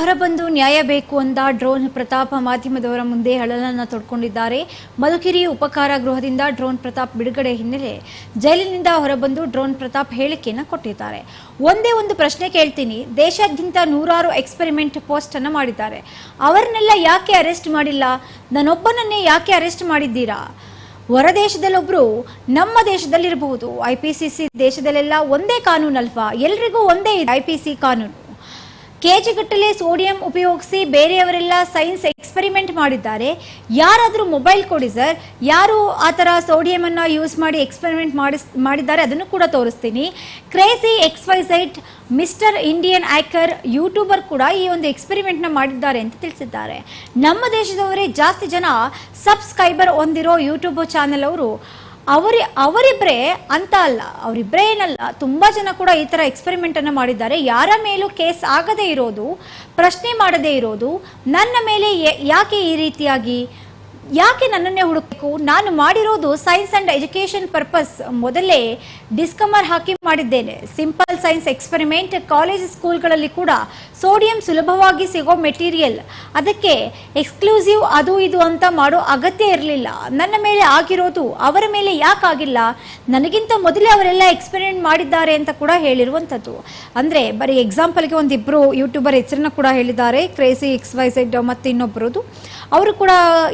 ಹೊರಬಂದು ನ್ಯಾಯ ಬೇಕು ಅಂದ ಡ್ರೋನ್ ಪ್ರತಾಪ್ ಮಾಧ್ಯಮದವರ ಮುಂದೆ ಹಳಲನ್ನು ತೊಡ್ಕೊಂಡಿದ್ದಾರೆ. ಮಧುಗಿರಿ ಉಪಕಾರ ಗೃಹದಿಂದ ಡ್ರೋನ್ ಪ್ರತಾಪ್ ಬಿಡುಗಡೆ ಹಿನ್ನೆಲೆ ಜೈಲಿನಿಂದ ಹೊರಬಂದು ಡ್ರೋನ್ ಪ್ರತಾಪ್ ಹೇಳಿಕೆಯನ್ನು ಕೊಟ್ಟಿದ್ದಾರೆ. ಒಂದೇ ಒಂದು ಪ್ರಶ್ನೆ ಕೇಳ್ತೀನಿ. ದೇಶಾದ್ಯಂತ ನೂರಾರು ಎಕ್ಸ್ಪೆರಿಮೆಂಟ್ ಪೋಸ್ಟ್ ಅನ್ನು ಮಾಡಿದ್ದಾರೆ. ಅವರನ್ನೆಲ್ಲ ಯಾಕೆ ಅರೆಸ್ಟ್ ಮಾಡಿಲ್ಲ? ನನ್ನೊಬ್ಬನನ್ನೇ ಯಾಕೆ ಅರೆಸ್ಟ್ ಮಾಡಿದ್ದೀರಾ? ಹೊರ ದೇಶದಲ್ಲೊಬ್ರು ನಮ್ಮ ದೇಶದಲ್ಲಿರಬಹುದು. ಐ ಪಿ ಸಿ ಸಿ ದೇಶದಲ್ಲೆಲ್ಲ ಒಂದೇ ಕಾನೂನಲ್ವಾ? ಎಲ್ರಿಗೂ ಒಂದೇ ಐ ಪಿ ಸಿ ಕಾನೂನು. ಕೆಜಿಗಟ್ಟಲೆ ಸೋಡಿಯಂ ಉಪಯೋಗಿಸಿ ಬೇರೆಯವರೆಲ್ಲ ಸೈನ್ಸ್ ಎಕ್ಸ್ಪೆರಿಮೆಂಟ್ ಮಾಡಿದ್ದಾರೆ. ಯಾರಾದರೂ ಮೊಬೈಲ್ ಕೊಡಿ ಸರ್. ಯಾರು ಆ ಥರ ಸೋಡಿಯಂ ಅನ್ನು ಯೂಸ್ ಮಾಡಿ ಎಕ್ಸ್ಪೆರಿಮೆಂಟ್ ಮಾಡಿಸ್, ಮಾಡಿದ್ದಾರೆ ಅದನ್ನು ಕೂಡ ತೋರಿಸ್ತೀನಿ. Crazy X Y site mister Indian hacker YouTuber ಕೂಡ ಈ ಒಂದು ಎಕ್ಸ್ಪೆರಿಮೆಂಟ್ನ ಮಾಡಿದ್ದಾರೆ ಅಂತ ತಿಳಿಸಿದ್ದಾರೆ. ನಮ್ಮ ದೇಶದವರೇ ಜಾಸ್ತಿ ಜನ ಸಬ್ಸ್ಕ್ರೈಬರ್ ಹೊಂದಿರೋ ಯೂಟ್ಯೂಬ್ ಚಾನೆಲ್ ಅವರು ಅವರಿ ಅವರಿಬ್ಬರೇ ಅಂತ ಅಲ್ಲ ಅವರಿಬ್ಬರೇ ಏನಲ್ಲ, ತುಂಬ ಜನ ಕೂಡ ಈ ಥರ ಎಕ್ಸ್ಪೆರಿಮೆಂಟ್ ಅನ್ನು ಮಾಡಿದ್ದಾರೆ. ಯಾರ ಮೇಲೂ ಕೇಸ್ ಆಗದೇ ಇರೋದು, ಪ್ರಶ್ನೆ ಮಾಡದೇ ಇರೋದು, ನನ್ನ ಮೇಲೆ ಯಾಕೆ ಈ ರೀತಿಯಾಗಿ ಯಾಕೆ ನನ್ನನ್ನೇ ಹುಡುಕಬೇಕು? ನಾನು ಮಾಡಿರೋದು ಸೈನ್ಸ್ ಅಂಡ್ ಎಜುಕೇಶನ್ ಪರ್ಪಸ್ ಮೊದಲೇ ಡಿಸ್ಕಮರ್ ಹಾಕಿ ಮಾಡಿದ್ದೇನೆ. ಸಿಂಪಲ್ ಸೈನ್ಸ್ ಎಕ್ಸ್ಪೆರಿಮೆಂಟ್ ಕಾಲೇಜ್ ಸ್ಕೂಲ್ಗಳಲ್ಲಿ ಕೂಡ ಸೋಡಿಯಂ ಸುಲಭವಾಗಿ ಸಿಗೋ ಮೆಟೀರಿಯಲ್ ಅದಕ್ಕೆ ಎಕ್ಸ್ಕ್ಲೂಸಿವ್ ಅದು ಇದು ಅಂತ ಮಾಡೋ ಅಗತ್ಯ ಇರಲಿಲ್ಲ. ನನ್ನ ಮೇಲೆ ಆಗಿರೋದು ಅವರ ಮೇಲೆ ಯಾಕಾಗಿಲ್ಲ ನನಗಿಂತ ಮೊದಲೇ ಅವರೆಲ್ಲ ಎಕ್ಸ್ಪೆರಿಮೆಂಟ್ ಮಾಡಿದ್ದಾರೆ ಅಂತ ಕೂಡ ಹೇಳಿರುವಂಥದ್ದು. ಅಂದರೆ ಬರೀ ಎಕ್ಸಾಂಪಲ್ಗೆ ಒಂದಿಬ್ಬರು ಯೂಟ್ಯೂಬರ್ ಹೆಸರನ್ನ ಕೂಡ ಹೇಳಿದ್ದಾರೆ. ಕ್ರೇಸಿ ಎಕ್ಸ್ ವೈ ಝೆಡ್ ಮತ್ತು ಇನ್ನೊಬ್ಬರದು ಅವರು ಕೂಡ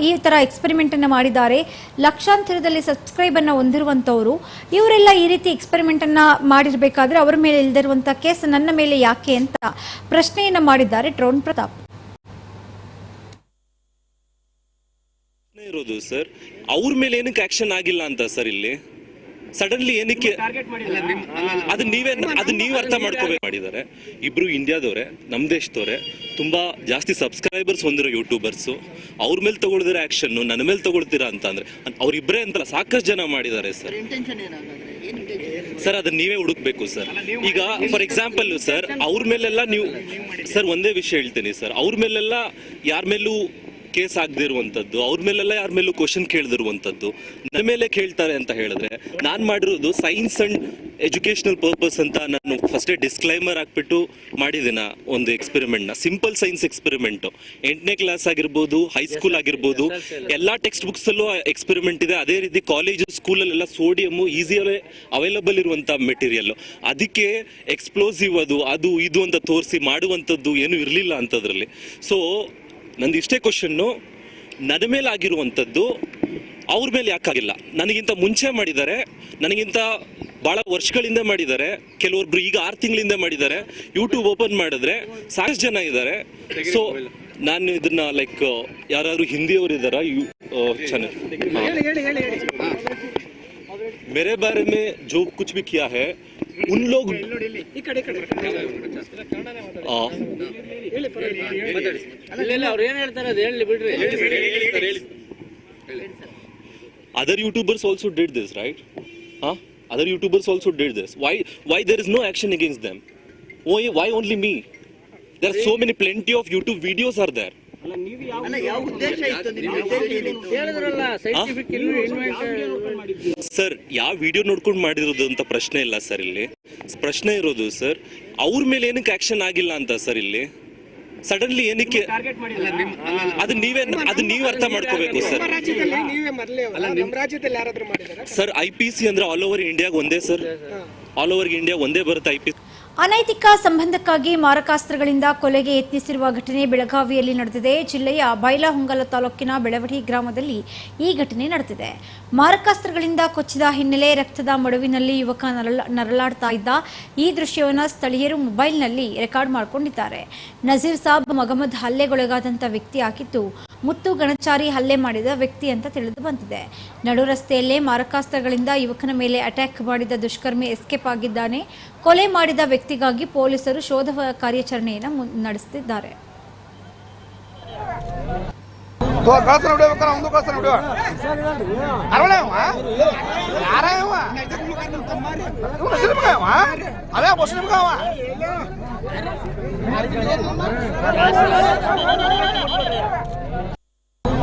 ಈ ಥರ ಎಕ್ಸ್ಪೆರಿಮೆಂಟನ್ನು ಮಾಡಿದ್ದಾರೆ. ಲಕ್ಷಾಂತರದಲ್ಲಿ ಸಬ್ಸ್ಕ್ರೈಬನ್ನು ಹೊಂದಿರುವಂಥವರು ಇವರೆಲ್ಲ ಈ ರೀತಿ ಎಕ್ಸ್ಪೆರಿಮೆಂಟನ್ನು ಮಾಡಿರ್ಬೇಕಾದ್ರೆ ಅವರ ಮೇಲೆ ಇಲ್ದಿರುವಂಥ ಕೇಸ್ ನನ್ನ ಮೇಲೆ ಯಾಕೆ ಅಂತ ಪ್ರಶ್ನೆಯನ್ನು ಮಾಡಿದ್ದಾರೆ ಡ್ರೋನ್ ಪ್ರತಾಪ್. ಇರೋದು ಸರ್ ಅವ್ರ ಮೇಲೆ ಏನಕ್ಕೆ ಆಕ್ಷನ್ ಆಗಿಲ್ಲ ಅಂತ ಸರ್ ಇಲ್ಲಿ? ಸಡನ್ಲಿ ಏನಕ್ಕೆ ಅದು ನೀವೇ ಅದು ನೀವ್ ಅರ್ಥ ಮಾಡ್ಕೋಬೇಕು. ಮಾಡಿದ್ದಾರೆ? ಇಬ್ರು ಇಂಡಿಯಾದವ್ರೆ ನಮ್ ದೇಶದವ್ರೆ ತುಂಬಾ ಜಾಸ್ತಿ ಸಬ್ಸ್ಕ್ರೈಬರ್ಸ್ ಹೊಂದಿರೋ ಯೂಟ್ಯೂಬರ್ಸ್ ಅವ್ರ ಮೇಲೆ ತಗೊಳ್ದಿರೋ ಆಕ್ಷನ್ ನನ್ನ ಮೇಲೆ ತಗೊಳ್ತೀರಾ ಅಂತ ಅಂದ್ರೆ ಅವ್ರಿಬ್ರೆ ಅಂತಲ್ಲ ಸಾಕಷ್ಟು ಜನ ಮಾಡಿದ್ದಾರೆ ಸರ್. ಸರ್ ಅದನ್ನ ನೀವೇ ಹುಡುಕ್ಬೇಕು ಸರ್. ಈಗ ಫಾರ್ ಎಕ್ಸಾಂಪಲ್ ಸರ್ ಅವ್ರ ಮೇಲೆಲ್ಲ ನೀವು ಸರ್ ಒಂದೇ ವಿಷಯ ಹೇಳ್ತೀನಿ ಸರ್. ಅವ್ರ ಮೇಲೆಲ್ಲ ಯಾರ ಮೇಲೂ ಕೇಸ್ ಆಗದಿರುವಂಥದ್ದು ಅವ್ರ ಮೇಲೆಲ್ಲ ಯಾರ ಮೇಲೂ ಕ್ವಶನ್ ಕೇಳದಿರುವಂಥದ್ದು ನನ್ನ ಮೇಲೆ ಕೇಳ್ತಾರೆ ಅಂತ ಹೇಳಿದ್ರೆ ನಾನು ಮಾಡಿರೋದು ಸೈನ್ಸ್ ಅಂಡ್ ಎಜುಕೇಶನಲ್ ಪರ್ಪಸ್ ಅಂತ ನಾನು ಫಸ್ಟೇ ಡಿಸ್ಕ್ಲೈಮರ್ ಹಾಕ್ಬಿಟ್ಟು ಮಾಡಿದ್ದೀನ ಒಂದು ಎಕ್ಸ್ಪೆರಿಮೆಂಟ್ನ ಸಿಂಪಲ್ ಸೈನ್ಸ್ ಎಕ್ಸ್ಪೆರಿಮೆಂಟ್ ಎಂಟನೇ ಕ್ಲಾಸ್ ಆಗಿರ್ಬೋದು ಹೈಸ್ಕೂಲ್ ಆಗಿರ್ಬೋದು ಎಲ್ಲಾ ಟೆಕ್ಸ್ಟ್ ಬುಕ್ಸಲ್ಲೂ ಎಕ್ಸ್ಪೆರಿಮೆಂಟ್ ಇದೆ. ಅದೇ ರೀತಿ ಕಾಲೇಜು ಸ್ಕೂಲಲ್ಲೆಲ್ಲ ಸೋಡಿಯಮ್ಮು ಈಸಿಯಲ್ಲೇ ಅವೈಲಬಲ್ ಇರುವಂಥ ಮೆಟೀರಿಯಲ್ ಅದಕ್ಕೆ ಎಕ್ಸ್ಪ್ಲೋಸಿವ್ ಅದು ಅದು ಇದು ಅಂತ ತೋರಿಸಿ ಮಾಡುವಂಥದ್ದು ಏನು ಇರಲಿಲ್ಲ ಅಂತದ್ರಲ್ಲಿ. ಸೊ ನಂದು ಇಷ್ಟೇ ಕ್ವಶನ್ನು ನನ್ನ ಮೇಲೆ ಆಗಿರುವಂಥದ್ದು ಅವ್ರ ಮೇಲೆ ಯಾಕಾಗಿಲ್ಲ. ನನಗಿಂತ ಮುಂಚೆ ಮಾಡಿದ್ದಾರೆ ನನಗಿಂತ ಭಾಳ ವರ್ಷಗಳಿಂದ ಮಾಡಿದ್ದಾರೆ ಕೆಲವೊಬ್ರು ಈಗ ಆರು ತಿಂಗಳಿಂದ ಮಾಡಿದ್ದಾರೆ ಯೂಟ್ಯೂಬ್ ಓಪನ್ ಮಾಡಿದ್ರೆ ಸಾಕಷ್ಟು ಜನ ಇದ್ದಾರೆ. ಸೊ ನಾನು ಇದನ್ನ ಲೈಕ್ ಯಾರಾದರೂ ಹಿಂದಿಯವರು ಇದ್ದಾರಾ ಯು ಚಾನಲ್ ಮೇರೆ ಬಾರೇ ಜೋ ಕುಚ್ ಭಿ ಕಿಯಾ ಹೇ उन लोग ಆ, other youtubers also did this right huh other youtubers also did this why why there is no action against them why why only me there are so many plenty of youtube videos are there sir ಯಾವ video ನೋಡ್ಕೊಂಡು ಮಾಡಿರೋದು ಅಂತ ಪ್ರಶ್ನೆ ಇಲ್ಲ sir ಇಲ್ಲಿ. ಪ್ರಶ್ನೆ ಇರೋದು sir ಅವ್ರ ಮೇಲೆ ಏನಕ್ಕೆ ಆಕ್ಷನ್ ಆಗಿಲ್ಲ ಅಂತ ಸರ್ ಇಲ್ಲಿ? ಸಡನ್ಲಿ ಏನಕ್ಕೆ ಅದು ನೀವೇ ಅದು ನೀವ್ ಅರ್ಥ ಮಾಡ್ಕೋಬೇಕು sir. Sir I P C ಅಂದ್ರೆ ಆಲ್ ಓವರ್ ಇಂಡಿಯಾಗ ಒಂದೇ ಸರ್. ಆಲ್ ಓವರ್ ಇಂಡಿಯಾ ಒಂದೇ ಬರುತ್ತೆ ಐ ಪಿ ಅನೈತಿಕ ಸಂಬಂಧಕ್ಕಾಗಿ ಮಾರಕಾಸ್ತ್ರಗಳಿಂದ ಕೊಲೆಗೆ ಯತ್ನಿಸಿರುವ ಘಟನೆ ಬೆಳಗಾವಿಯಲ್ಲಿ ನಡೆದಿದೆ. ಜಿಲ್ಲೆಯ ಬೈಲಹೊಂಗಲ ತಾಲೂಕಿನ ಬೆಳವಡಿ ಗ್ರಾಮದಲ್ಲಿ ಈ ಘಟನೆ ನಡೆದಿದೆ. ಮಾರಕಾಸ್ತ್ರಗಳಿಂದ ಕೊಚ್ಚಿದ ಹಿನ್ನೆಲೆ ರಕ್ತದ ಮಡುವಿನಲ್ಲಿ ಯುವಕ ನರಳ, ನರಳಾಡ್ತಾ ಇದ್ದ ಈ ದೃಶ್ಯವನ್ನು ಸ್ಥಳೀಯರು ಮೊಬೈಲ್ನಲ್ಲಿ ರೆಕಾರ್ಡ್ ಮಾಡಿಕೊಂಡಿದ್ದಾರೆ. ನಜೀರ್ ಸಾಬ್ ಮಗಮದ್ ಹಲ್ಲೆಗೊಳಗಾದಂಥ ವ್ಯಕ್ತಿ ಆಗಿದ್ದು ಮುತ್ತು ಗಣಚಾರಿ ಹಲ್ಲೆ ಮಾಡಿದ ವ್ಯಕ್ತಿ ಅಂತ ತಿಳಿದು ಬಂದಿದೆ. ನಡು ರಸ್ತೆಯಲ್ಲೇ ಮಾರಕಾಸ್ತ್ರಗಳಿಂದ ಯುವಕನ ಮೇಲೆ ಅಟ್ಯಾಕ್ ಮಾಡಿದ ದುಷ್ಕರ್ಮಿ ಎಸ್ಕೇಪ್ ಆಗಿದ್ದಾನೆ. ಕೊಲೆ ಮಾಡಿದ ವ್ಯಕ್ತಿಗಾಗಿ ಪೊಲೀಸರು ಶೋಧ ಕಾರ್ಯಾಚರಣೆಯನ್ನು ನಡೆಸುತ್ತಿದ್ದಾರೆ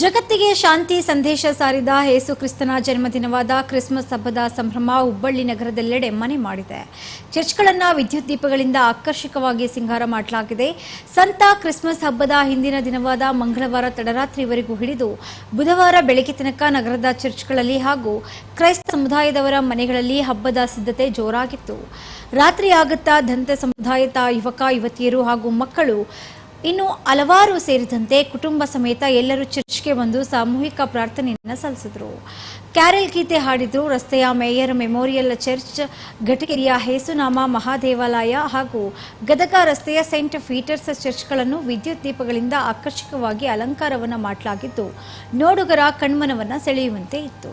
ಜಗತ್ತಿಗೆ ಶಾಂತಿ ಸಂದೇಶ ಸಾರಿದ ಯೇಸು ಕ್ರಿಸ್ತನ ಜನ್ಮದಿನವಾದ ಕ್ರಿಸ್ಮಸ್ ಹಬ್ಬದ ಸಂಭ್ರಮ ಹುಬ್ಬಳ್ಳಿ ನಗರದೆಲ್ಲೆಡೆ ಮನೆ ಮಾಡಿದೆ. ಚರ್ಚ್ಗಳನ್ನು ವಿದ್ಯುತ್ ದೀಪಗಳಿಂದ ಆಕರ್ಷಕವಾಗಿ ಸಿಂಗಾರ ಮಾಡಲಾಗಿದೆ. ಸಂತ ಕ್ರಿಸ್ಮಸ್ ಹಬ್ಬದ ಹಿಂದಿನ ದಿನವಾದ ಮಂಗಳವಾರ ತಡರಾತ್ರಿವರೆಗೂ ಹಿಡಿದು ಬುಧವಾರ ಬೆಳಗ್ಗೆ ತನಕ ನಗರದ ಚರ್ಚ್ಗಳಲ್ಲಿ ಹಾಗೂ ಕ್ರೈಸ್ತ ಸಮುದಾಯದವರ ಮನೆಗಳಲ್ಲಿ ಹಬ್ಬದ ಸಿದ್ಧತೆ ಜೋರಾಗಿತ್ತು. ರಾತ್ರಿ ಆಗುತ್ತಾ ದಂತ ಸಮುದಾಯದ ಯುವಕ, ಯುವತಿಯರು ಹಾಗೂ ಮಕ್ಕಳು ಇನ್ನು ಹಲವಾರು ಸೇರಿದಂತೆ ಕುಟುಂಬ ಸಮೇತ ಎಲ್ಲರೂ ಚರ್ಚ್ಗೆ ಬಂದು ಸಾಮೂಹಿಕ ಪ್ರಾರ್ಥನೆಯನ್ನು ಸಲ್ಲಿಸಿದ್ರು. ಕ್ಯಾರೆಲ್ ಗೀತೆ ಹಾಡಿದ್ರು ರಸ್ತೆಯ ಮೇಯರ್ ಮೆಮೋರಿಯಲ್ ಚರ್ಚ್ ಘಟಗಿರಿಯ ಹೇಸುನಾಮ ಮಹಾದೇವಾಲಯ ಹಾಗೂ ಗದಗ ರಸ್ತೆಯ ಸೆಂಟ್ ಪೀಟರ್ಸ್ ಚರ್ಚ್ಗಳನ್ನು ವಿದ್ಯುತ್ ದೀಪಗಳಿಂದ ಆಕರ್ಷಕವಾಗಿ ಅಲಂಕಾರವನ್ನು ಮಾಡಲಾಗಿದ್ದು, ನೋಡುಗರ ಕಣ್ಮನವನ್ನು ಸೆಳೆಯುವಂತೆ ಇತ್ತು.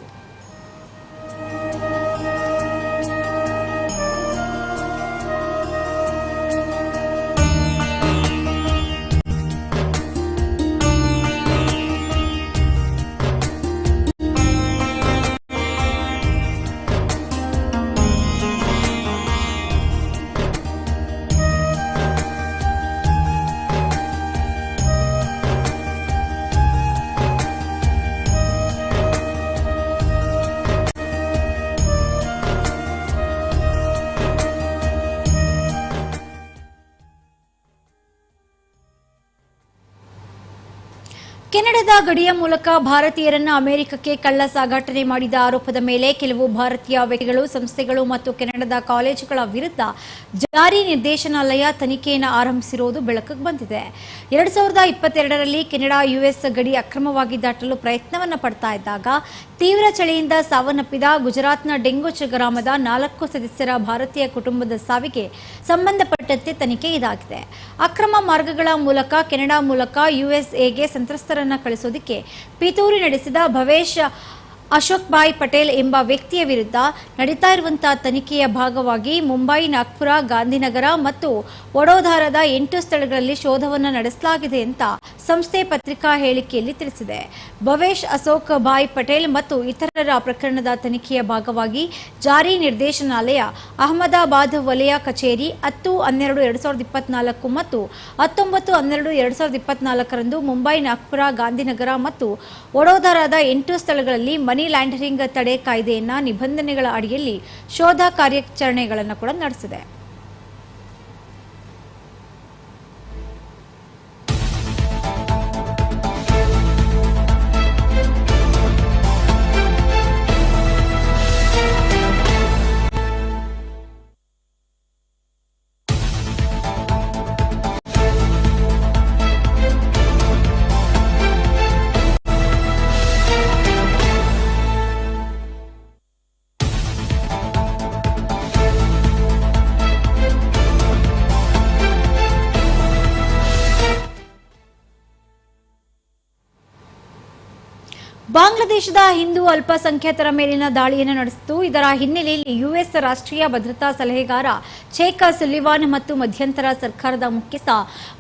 ಗಡಿಯ ಮೂಲಕ ಭಾರತೀಯರನ್ನ ಅಮೆರಿಕಕ್ಕೆ ಕಳ್ಳ ಸಾಗಾಟನೆ ಮಾಡಿದ ಆರೋಪದ ಮೇಲೆ ಕೆಲವು ಭಾರತೀಯ ವ್ಯಕ್ತಿಗಳು, ಸಂಸ್ಥೆಗಳು ಮತ್ತು ಕೆನಡಾದ ಕಾಲೇಜುಗಳ ವಿರುದ್ಧ ಜಾರಿ ನಿರ್ದೇಶನಾಲಯ ತನಿಖೆಯನ್ನು ಆರಂಭಿಸಿರುವುದು ಬೆಳಕಿಗೆ ಬಂದಿದೆ. ಎರಡ್ ಸಾವಿರದ ಇಪ್ಪತ್ತೆರಡರಲ್ಲಿ ಕೆನಡಾ ಯುಎಸ್ ಗಡಿ ಅಕ್ರಮವಾಗಿ ದಾಟಲು ಪ್ರಯತ್ನವನ್ನ ಪಡ್ತಾ ಇದ್ದಾಗ ತೀವ್ರ ಚಳಿಯಿಂದ ಸಾವನ್ನಪ್ಪಿದ ಗುಜರಾತ್ನ ಡೆಂಗುಚ್ ಗ್ರಾಮದ ನಾಲ್ಕು ಸದಸ್ಯರ ಭಾರತೀಯ ಕುಟುಂಬದ ಸಾವಿಗೆ ಸಂಬಂಧಪಟ್ಟಂತೆ ತನಿಖೆ ಇದಾಗಿದೆ. ಅಕ್ರಮ ಮಾರ್ಗಗಳ ಮೂಲಕ ಕೆನಡಾ ಮೂಲಕ ಯುಎಸ್ಎಗೆ ಸಂತ್ರಸ್ತರನ್ನ ಕಳಿಸೋದಕ್ಕೆ ಪಿತೂರಿ ನಡೆಸಿದ ಭವೇಶ್ ಅಶೋಕ್ ಭಾಯ್ ಪಟೇಲ್ ಎಂಬ ವ್ಯಕ್ತಿಯ ವಿರುದ್ಧ ನಡೀತಾ ಇರುವಂತಹ ತನಿಖೆಯ ಭಾಗವಾಗಿ ಮುಂಬೈ, ನಾಗ್ಪುರ, ಗಾಂಧಿನಗರ ಮತ್ತು ವಡೋದರಾದ ಎಂಟು ಸ್ಥಳಗಳಲ್ಲಿ ಶೋಧವನ್ನು ನಡೆಸಲಾಗಿದೆ ಅಂತ ಸಂಸ್ಥೆ ಪತ್ರಿಕಾ ಹೇಳಿಕೆಯಲ್ಲಿ ತಿಳಿಸಿದೆ. ಭವೇಶ್, ಅಶೋಕ್ ಭಾಯ್ ಪಟೇಲ್ ಮತ್ತು ಇತರರ ಪ್ರಕರಣದ ತನಿಖೆಯ ಭಾಗವಾಗಿ ಜಾರಿ ನಿರ್ದೇಶನಾಲಯ ಅಹಮದಾಬಾದ್ ವಲಯ ಕಚೇರಿ ಹತ್ತು, ಹನ್ನೆರಡು, ಎರಡ್ ಸಾವಿರದ ಇಪ್ಪತ್ನಾಲ್ಕು ಮತ್ತು ಹತ್ತೊಂಬತ್ತು, ಹನ್ನೆರಡು, ಎರಡ್ ಸಾವಿರದ ಇಪ್ಪತ್ನಾಲ್ಕರಂದು ಮುಂಬೈ, ನಾಗ್ಪುರ, ಗಾಂಧಿನಗರ ಮತ್ತು ವಡೋದರಾದ ಎಂಟು ಸ್ಥಳಗಳಲ್ಲಿ ಮನಿ ಲ್ಯಾಂಡರಿಂಗ್ ತಡೆ ಕಾಯ್ದೆಯನ್ನ ನಿಬಂಧನೆಗಳ ಅಡಿಯಲ್ಲಿ ಶೋಧ ಕಾರ್ಯಾಚರಣೆಗಳನ್ನು ಕೂಡ ನಡೆಸಿದೆ. ಬಾಂಗ್ಲಾದೇಶದ ಹಿಂದೂ ಅಲ್ಪಸಂಖ್ಯಾತರ ಮೇಲಿನ ದಾಳಿಯನ್ನು ನಡೆಸಿತು ಇದರ ಹಿನ್ನೆಲೆಯಲ್ಲಿ ಯುಎಸ್ ರಾಷ್ಟ್ರೀಯ ಭದ್ರತಾ ಸಲಹೆಗಾರ ಚೇಕ ಸುಲಿವಾನ್ ಮತ್ತು ಮಧ್ಯಂತರ ಸರ್ಕಾರದ ಮುಖ್ಯಸ್ಥ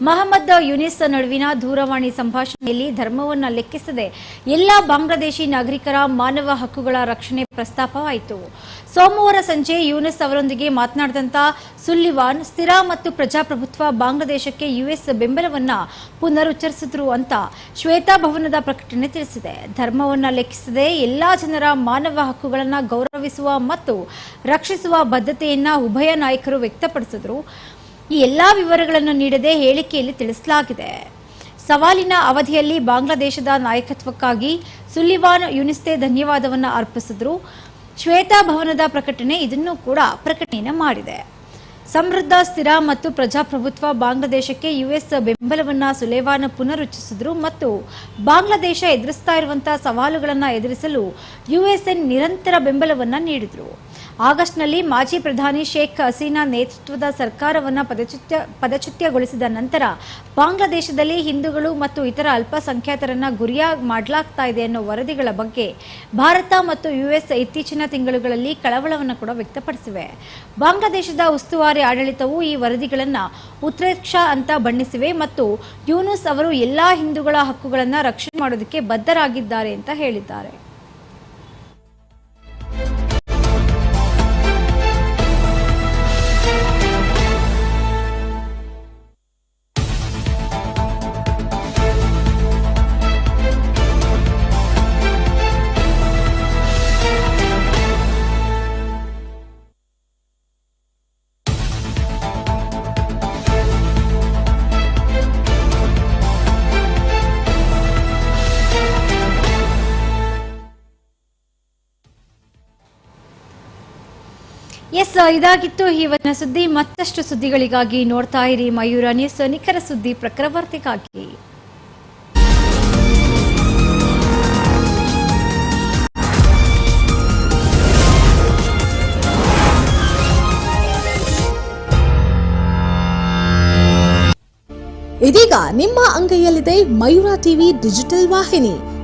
ಮಹಮ್ಮದ್ ಯುನಿಸ್ ನಡುವಿನ ದೂರವಾಣಿ ಸಂಭಾಷಣೆಯಲ್ಲಿ ಧರ್ಮವನ್ನು ಲೆಕ್ಕಿಸದೆ ಎಲ್ಲ ಬಾಂಗ್ಲಾದೇಶಿ ನಾಗರಿಕರ ಮಾನವ ಹಕ್ಕುಗಳ ರಕ್ಷಣೆ ಪ್ರಸ್ತಾಪವಾಯಿತು. ಸೋಮವಾರ ಸಂಜೆ ಯುನಿಸ್ ಅವರೊಂದಿಗೆ ಮಾತನಾಡಿದಂತ ಸುಲ್ಲಿವಾನ್ ಸ್ಥಿರ ಮತ್ತು ಪ್ರಜಾಪ್ರಭುತ್ವ ಬಾಂಗ್ಲಾದೇಶಕ್ಕೆ ಯುಎಸ್ ಬೆಂಬಲವನ್ನ ಪುನರುಚ್ಚರಿಸಿದ್ರು ಅಂತ ಶ್ವೇತಾಭವನದ ಪ್ರಕಟಣೆ ತಿಳಿಸಿದೆ. ಧರ್ಮವನ್ನ ಲೆಕ್ಕಿಸದೆ ಎಲ್ಲಾ ಜನರ ಮಾನವ ಹಕ್ಕುಗಳನ್ನು ಗೌರವಿಸುವ ಮತ್ತು ರಕ್ಷಿಸುವ ಬದ್ಧತೆಯನ್ನು ಉಭಯ ನಾಯಕರು ವ್ಯಕ್ತಪಡಿಸಿದ್ರು. ಈ ಎಲ್ಲಾ ವಿವರಗಳನ್ನು ನೀಡದೆ ಹೇಳಿಕೆಯಲ್ಲಿ ತಿಳಿಸಲಾಗಿದೆ. ಸವಾಲಿನ ಅವಧಿಯಲ್ಲಿ ಬಾಂಗ್ಲಾದೇಶದ ನಾಯಕತ್ವಕ್ಕಾಗಿ ಸುಲಿವಾನ್ ಯುನಿಸ್ತೆ ಧನ್ಯವಾದವನ್ನ ಅರ್ಪಿಸಿದ್ರು. ಶ್ವೇತಾ ಭವನದ ಪ್ರಕಟಣೆ ಇದನ್ನು ಕೂಡ ಪ್ರಕಟಣೆಯನ್ನು ಮಾಡಿದೆ. ಸಮೃದ್ಧ, ಸ್ಥಿರ ಮತ್ತು ಪ್ರಜಾಪ್ರಭುತ್ವ ಬಾಂಗ್ಲಾದೇಶಕ್ಕೆ ಯುಎಸ್ ಬೆಂಬಲವನ್ನ ಸುಲೇವಾನ ಪುನರುಚ್ಚರಿಸಿದ್ರು ಮತ್ತು ಬಾಂಗ್ಲಾದೇಶ ಎದುರಿಸ್ತಾ ಇರುವಂತಹ ಸವಾಲುಗಳನ್ನು ಎದುರಿಸಲು ಯುಎಸ್ಎನ್ ನಿರಂತರ ಬೆಂಬಲವನ್ನ ನೀಡಿದ್ರು. ಆಗಸ್ಟ್ನಲ್ಲಿ ಮಾಜಿ ಪ್ರಧಾನಿ ಶೇಖ್ ಹಸೀನಾ ನೇತೃತ್ವದ ಸರ್ಕಾರವನ್ನು ಪದಚ್ಯುತ್ಯ ಪದಚ್ಯುತ್ಯಗೊಳಿಸಿದ ನಂತರ ಬಾಂಗ್ಲಾದೇಶದಲ್ಲಿ ಹಿಂದೂಗಳು ಮತ್ತು ಇತರ ಅಲ್ಪಸಂಖ್ಯಾತರನ್ನ ಗುರಿಯಾಗಿ ಮಾಡಲಾಗ್ತಾ ಇದೆ ಅನ್ನೋ ವರದಿಗಳ ಬಗ್ಗೆ ಭಾರತ ಮತ್ತು ಯುಎಸ್ ಇತ್ತೀಚಿನ ತಿಂಗಳುಗಳಲ್ಲಿ ಕಳವಳವನ್ನು ಕೂಡ ವ್ಯಕ್ತಪಡಿಸಿವೆ. ಬಾಂಗ್ಲಾದೇಶದ ಉಸ್ತುವಾರಿ ಆಡಳಿತವು ಈ ವರದಿಗಳನ್ನು ಉತ್ಪ್ರೇಕ್ಷ ಅಂತ ಬಣ್ಣಿಸಿವೆ ಮತ್ತು ಯೂನುಸ್ ಅವರು ಎಲ್ಲಾ ಹಿಂದೂಗಳ ಹಕ್ಕುಗಳನ್ನು ರಕ್ಷಣೆ ಮಾಡೋದಕ್ಕೆ ಬದ್ಧರಾಗಿದ್ದಾರೆ ಅಂತ ಹೇಳಿದ್ದಾರೆ. ಎಸ್ ಇದಾಗಿತ್ತು. ಇವತ್ತಿನ ಸುದ್ದಿ ಮತ್ತಷ್ಟು ಸುದ್ದಿಗಳಿಗಾಗಿ ನೋಡ್ತಾ ಇರಿ ಮಯೂರ ನ್ಯೂಸ್ ನಿಖರ ಸುದ್ದಿ ಪ್ರಕ್ರವರ್ತಿಗಾಗಿ. ಇದೀಗ ನಿಮ್ಮ ಅಂಗೈಯಲ್ಲಿದೆ ಮಯೂರ ಟಿವಿ ಡಿಜಿಟಲ್ ವಾಹಿನಿ.